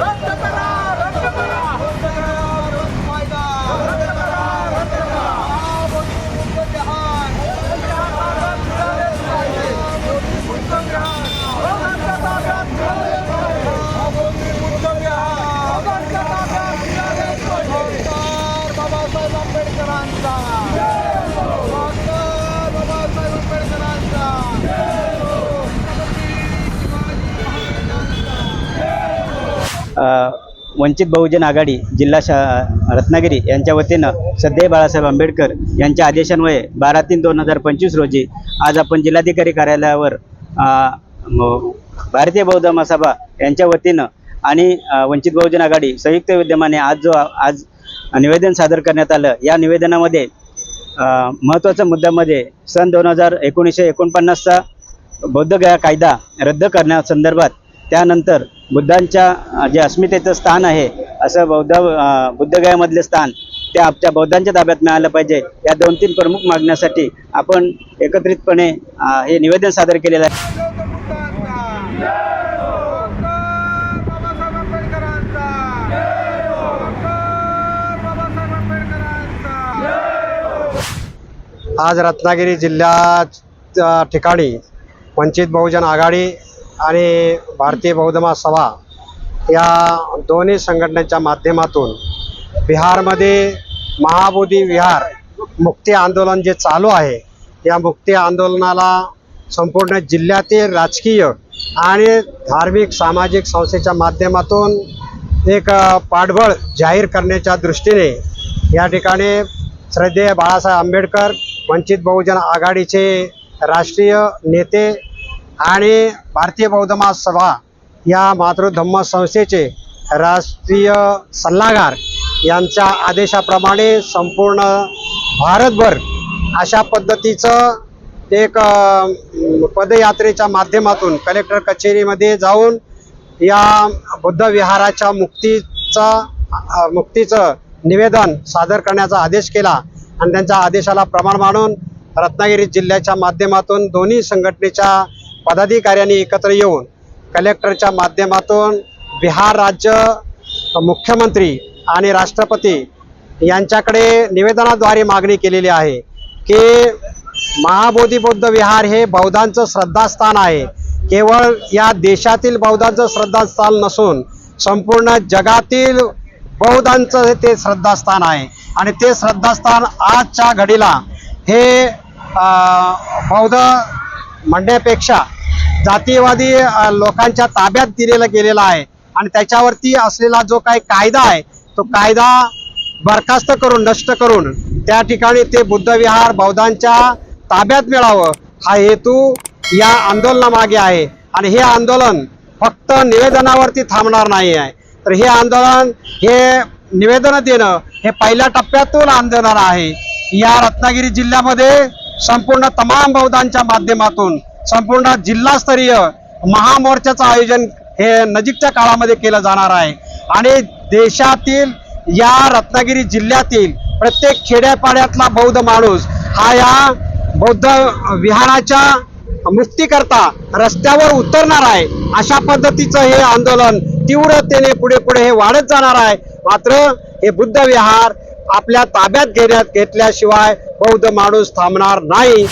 रद्द करा वंचित बहुजन आघाडी जिल्हा शा रत्नागिरी यांच्या वतीनं सध्या बाळासाहेब आंबेडकर यांच्या आदेशान्वये बारा तीन दोन हजार पंचवीस रोजी आज आपण जिल्हाधिकारी कार्यालयावर भारतीय बौद्ध महासभा यांच्या वतीनं आणि वंचित बहुजन आघाडी संयुक्त विद्यमाने आज जो आज निवेदन सादर करण्यात आलं या निवेदनामध्ये महत्त्वाचा महत्त्वाच्या मुद्द्यामध्ये सन दोन हजार एकोणीसशे एकोणपन्नासचा बौद्धगया कायदा रद्द करण्यासंदर्भात त्यानंतर बुद्धांच्या जे अस्मितेचं स्थान आहे असं बौद्ध बुद्धगयामधले स्थान ते आपल्या बौद्धांच्या ताब्यात मिळालं पाहिजे. या दोन तीन प्रमुख मागण्यासाठी आपण एकत्रितपणे हे निवेदन सादर केलेलं आहे. आज रत्नागिरी जिल्ह्याच्या ठिकाणी वंचित बहुजन आघाडी आणि भारतीय बौद्धमा सभा या दोन्ही संघटनेच्या माध्यमातून बिहारमध्ये महाबोधी विहार मुक्ती आंदोलन जे चालू आहे या मुक्ती आंदोलनाला संपूर्ण जिल्ह्यातील राजकीय आणि धार्मिक सामाजिक संस्थेच्या माध्यमातून एक पाठबळ जाहीर करण्याच्या दृष्टीने या ठिकाणी श्रद्धेय बाळासाहेब आंबेडकर वंचित बहुजन आघाडीचे राष्ट्रीय नेते आणि भारतीय बौद्ध महासभा या मातृधम्म संस्थेचे राष्ट्रीय सल्लागार यांच्या आदेशाप्रमाणे संपूर्ण भारतभर अशा पद्धतीचं एक पदयात्रेच्या माध्यमातून कलेक्टर कचेरीमध्ये जाऊन या बुद्ध विहाराच्या मुक्तीचा मुक्तीचं निवेदन सादर करण्याचा आदेश केला. आणि त्यांच्या आदेशाला प्रमाण मानून रत्नागिरी जिल्ह्याच्या माध्यमातून दोन्ही संघटनेच्या पदाधिकाऱ्यांनी एकत्र येऊन कलेक्टरच्या माध्यमातून बिहार राज्य मुख्यमंत्री आणि राष्ट्रपती यांच्याकडे निवेदनाद्वारे मागणी केलेली आहे की महाबोधी बौद्ध विहार हे बौद्धांचं श्रद्धास्थान आहे. केवळ या देशातील बौद्धांचं श्रद्धास्थान नसून संपूर्ण जगातील बौद्धांचं हे ते श्रद्धास्थान आहे. आणि ते श्रद्धास्थान आजच्या घडीला हे बौद्ध म्हणण्यापेक्षा जातीयवादी लोकांच्या ताब्यात दिलेला गेलेला आहे आणि त्याच्यावरती असलेला जो काही कायदा आहे तो कायदा बरखास्त करून नष्ट करून त्या ठिकाणी ते बुद्धविहार बौद्धांच्या ताब्यात मिळावं हा हेतू या आंदोलनामागे आहे. आणि हे आंदोलन फक्त निवेदनावरती थांबणार नाही आहे. तर हे आंदोलन हे निवेदन देणं हे पहिल्या टप्प्यातून आंदोलन आहे. या रत्नागिरी जिल्ह्यामध्ये संपूर्ण तमाम बौद्धांच्या माध्यमातून संपूर्ण जिल्हास्तरीय महामोर्चाचं आयोजन हे नजीकच्या काळामध्ये केलं जाणार आहे. आणि देशातील या रत्नागिरी जिल्ह्यातील प्रत्येक खेड्यापाड्यातला बौद्ध माणूस हा या बौद्ध विहाराच्या मुक्तीकरता रस्त्यावर उतरणार आहे अशा पद्धतीचं हे आंदोलन तीव्रतेने पुढे पुढे हे वाढत जाणार आहे. मात्र हे बुद्ध विहार आपल्या ताब्यात घेण्यात घेतल्याशिवाय बौद्ध माणूस थांबणार नाही.